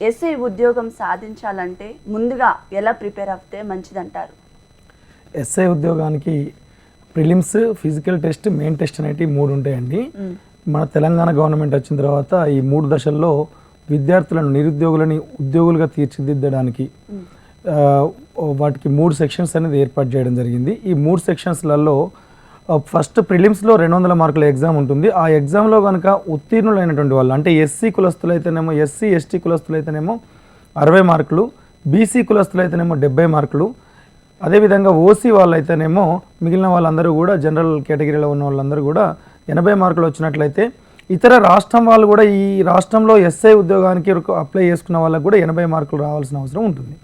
SI ఉద్యోగం సాధించాలంటే ముందుగా ఎలా ప్రిపేర్ అవుతే మంచిదంటారు? ఎస్ఐ ఉద్యోగానికి prelims physical test main test అనేవి మూడు ఉంటాయండి. మన తెలంగాణ గవర్నమెంట్ వచ్చిన తర్వాత ఈ మూడు దశల్లో విద్యార్థులను నిరుద్యోగులని ఉద్యోగులుగా తీర్చిదిద్దడానికి వాటికి మూడు సెక్షన్స్ అనేది ఏర్పాటు చేయడం జరిగింది. ఈ మూడు సెక్షన్స్లలో ఫస్ట్ ప్రిలిమ్స్లో రెండు వందల మార్కుల ఎగ్జామ్ ఉంటుంది. ఆ ఎగ్జామ్లో కనుక ఉత్తీర్ణులైనటువంటి వాళ్ళు అంటే ఎస్సీ కులస్తులైతేనేమో ఎస్సీ ఎస్టీ కులస్తులైతేనేమో అరవై మార్కులు బీసీ కులస్తులైతేనేమో డెబ్బై మార్కులు. అదేవిధంగా ఓసీ వాళ్ళైతేనేమో మిగిలిన వాళ్ళందరూ కూడా జనరల్ కేటగిరీలో ఉన్న వాళ్ళందరూ కూడా ఎనభై మార్కులు వచ్చినట్లయితే ఇతర రాష్ట్రం వాళ్ళు కూడా ఈ రాష్ట్రంలో ఎస్ఐ ఉద్యోగానికి అప్లై చేసుకున్న వాళ్ళకు కూడా ఎనభై మార్కులు రావాల్సిన అవసరం ఉంటుంది.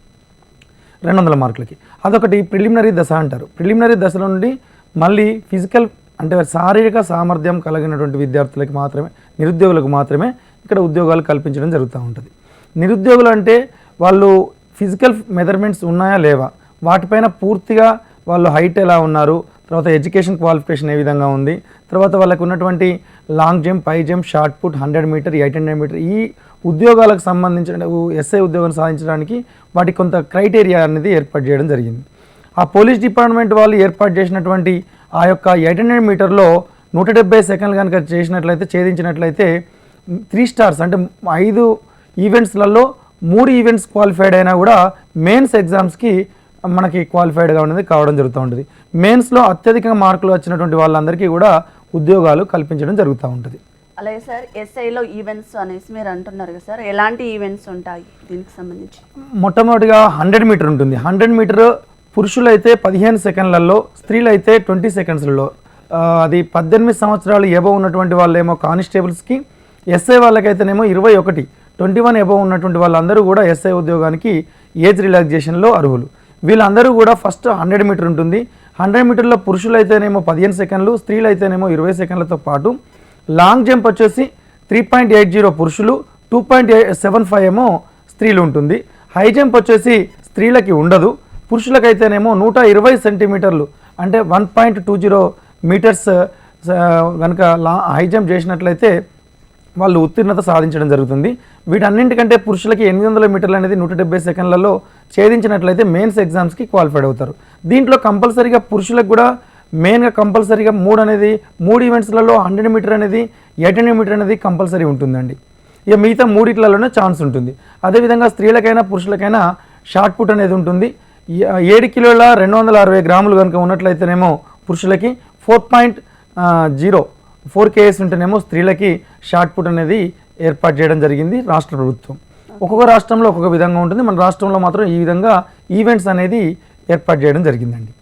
రెండు వందల మార్కులకి. అదొకటి ప్రిలిమినరీ దశ అంటారు. ప్రిలిమినరీ దశ నుండి మళ్ళీ ఫిజికల్ అంటే శారీరక సామర్థ్యం కలిగినటువంటి విద్యార్థులకు మాత్రమే నిరుద్యోగులకు మాత్రమే ఇక్కడ ఉద్యోగాలు కల్పించడం జరుగుతూ ఉంటుంది. నిరుద్యోగులు అంటే వాళ్ళు ఫిజికల్ మెజర్మెంట్స్ ఉన్నాయా లేవా? వాటిపైన పూర్తిగా వాళ్ళు హైట్ ఎలా ఉన్నారు? తర్వాత ఎడ్యుకేషన్ క్వాలిఫికేషన్ ఏ విధంగా ఉంది? తర్వాత వాళ్ళకు ఉన్నటువంటి long jump high jump shot put hundred metre eight hundred metre ఈ ఉద్యోగాలకు సంబంధించిన ఎస్ఐ ఉద్యోగం సాధించడానికి వాటికి కొంత క్రైటీరియా అనేది ఏర్పాటు చేయడం జరిగింది. ఆ పోలీస్ డిపార్ట్మెంట్ వాళ్ళు ఏర్పాటు చేసినటువంటి ఆ యొక్క ఎయిట్ హండ్రెడ్ మీటర్లో నూట డెబ్బై సెకండ్లు కనుక చేసినట్లయితే ఛేదించినట్లయితే త్రీ స్టార్స్ అంటే ఐదు ఈవెంట్స్లలో మూడు ఈవెంట్స్ క్వాలిఫైడ్ అయినా కూడా మెయిన్స్ ఎగ్జామ్స్కి మనకి క్వాలిఫైడ్గా ఉన్నది కావడం జరుగుతూ ఉంటుంది. మెయిన్స్లో అత్యధిక మార్కులు వచ్చినటువంటి వాళ్ళందరికీ కూడా ఉద్యోగాలు కల్పించడం జరుగుతూ ఉంటుంది. అలాగే సార్ ఎస్ఐలో ఈవెంట్స్ అనేసి మీరు అంటున్నారు కదా సార్ ఎలాంటి ఈవెంట్స్ ఉంటాయి దీనికి సంబంధించి? మొట్టమొదటిగా హండ్రెడ్ మీటర్ ఉంటుంది. హండ్రెడ్ మీటర్ పురుషులైతే పదిహేను సెకండ్లలో స్త్రీలైతే ట్వంటీ సెకండ్స్లలో. అది పద్దెనిమిది సంవత్సరాలు ఎబో ఉన్నటువంటి వాళ్ళేమో కానిస్టేబుల్స్కి ఎస్ఐ వాళ్ళకైతేనేమో ఇరవై ఒకటి. ట్వంటీ వన్ ఎబో ఉన్నటువంటి వాళ్ళందరూ కూడా ఎస్ఐ ఉద్యోగానికి ఏజ్ రిలాక్సేషన్లో అర్హులు. వీళ్ళందరూ కూడా ఫస్ట్ హండ్రెడ్ మీటర్ ఉంటుంది. హండ్రెడ్ మీటర్లో పురుషులైతేనేమో పదిహేను సెకండ్లు స్త్రీలైతేనేమో ఇరవై సెకండ్లతో పాటు లాంగ్ జంప్ వచ్చేసి త్రీ పాయింట్ ఎయిట్ జీరో పురుషులు టూ పాయింట్ సెవెన్ ఫైవ్ ఏమో స్త్రీలు ఉంటుంది. హై జంప్ వచ్చేసి స్త్రీలకి ఉండదు. పురుషులకైతేనేమో నూట ఇరవై సెంటీమీటర్లు అంటే one point two zero metres కనుక లా హై జంప్ చేసినట్లయితే వాళ్ళు ఉత్తీర్ణత సాధించడం జరుగుతుంది. వీటన్నింటికంటే పురుషులకి ఎనిమిది వందల మీటర్లు అనేది నూట డెబ్బై సెకండ్లలో ఛేదించినట్లయితే మెయిన్స్ ఎగ్జామ్స్కి క్వాలిఫైడ్ అవుతారు. దీంట్లో కంపల్సరీగా పురుషులకు కూడా మెయిన్గా కంపల్సరీగా మూడు అనేది మూడు ఈవెంట్స్లలో హండ్రెడ్ మీటర్ అనేది ఎయిట్ హండ్రెడ్ మీటర్ అనేది కంపల్సరీ ఉంటుందండి. ఇక మిగతా మూడిట్లలోనే ఛాన్స్ ఉంటుంది. అదేవిధంగా స్త్రీలకైనా పురుషులకైనా షార్ట్ పుట్ అనేది ఉంటుంది. ఏడు కిలోల రెండు వందల అరవై గ్రాములు కనుక ఉన్నట్లయితేనేమో పురుషులకి ఫోర్ పాయింట్ జీరో ఫోర్ కేఎస్ ఉంటేనేమో స్త్రీలకి షార్ట్ పుట్ అనేది ఏర్పాటు చేయడం జరిగింది రాష్ట్ర ప్రభుత్వం. ఒక్కొక్క రాష్ట్రంలో ఒక్కొక్క విధంగా ఉంటుంది. మన రాష్ట్రంలో మాత్రం ఈ విధంగా ఈవెంట్స్ అనేది ఏర్పాటు చేయడం జరిగిందండి.